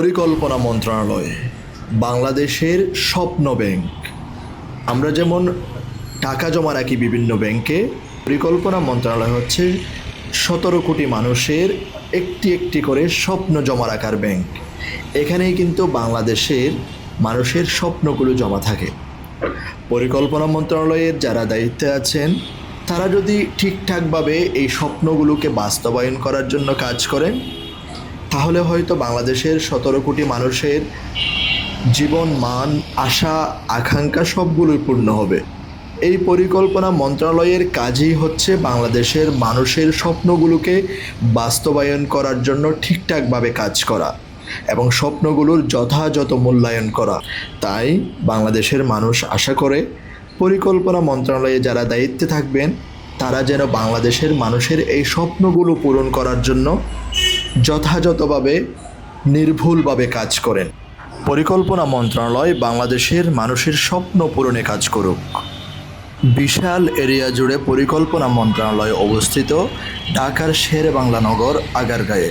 পরিকল্পনা মন্ত্রণালয়, বাংলাদেশের স্বপ্ন ব্যাংক। আমরা যেমন টাকা জমা রাখি বিভিন্ন ব্যাংকে, পরিকল্পনা মন্ত্রণালয় হচ্ছে সতেরো কোটি মানুষের একটি একটি করে স্বপ্ন জমা রাখার ব্যাংক। এখানেই কিন্তু বাংলাদেশের মানুষের স্বপ্নগুলো জমা থাকে। পরিকল্পনা মন্ত্রণালয়ের যারা দায়িত্বে আছেন, তারা যদি ঠিকঠাকভাবে এই স্বপ্নগুলোকে বাস্তবায়ন করার জন্য কাজ করেন তাহলে হয়তো বাংলাদেশের সতেরো কোটি মানুষের জীবন, মান, আশা, আকাঙ্ক্ষা সবগুলোই পূর্ণ হবে। এই পরিকল্পনা মন্ত্রণালয়ের কাজই হচ্ছে বাংলাদেশের মানুষের স্বপ্নগুলোকে বাস্তবায়ন করার জন্য ঠিকঠাকভাবে কাজ করা এবং স্বপ্নগুলোর যথাযথ মূল্যায়ন করা। তাই বাংলাদেশের মানুষ আশা করে পরিকল্পনা মন্ত্রণালয়ে যারা দায়িত্বে থাকবেন, তারা যেন বাংলাদেশের মানুষের এই স্বপ্নগুলো পূরণ করার জন্য যথাযথভাবে নির্ভুলভাবে কাজ করেন। পরিকল্পনা মন্ত্রণালয় বাংলাদেশের মানুষের স্বপ্ন পূরণে কাজ করুক। বিশাল এরিয়া জুড়ে পরিকল্পনা মন্ত্রণালয় অবস্থিত ঢাকার শের বাংলা নগর, আগারগাঁয়ে।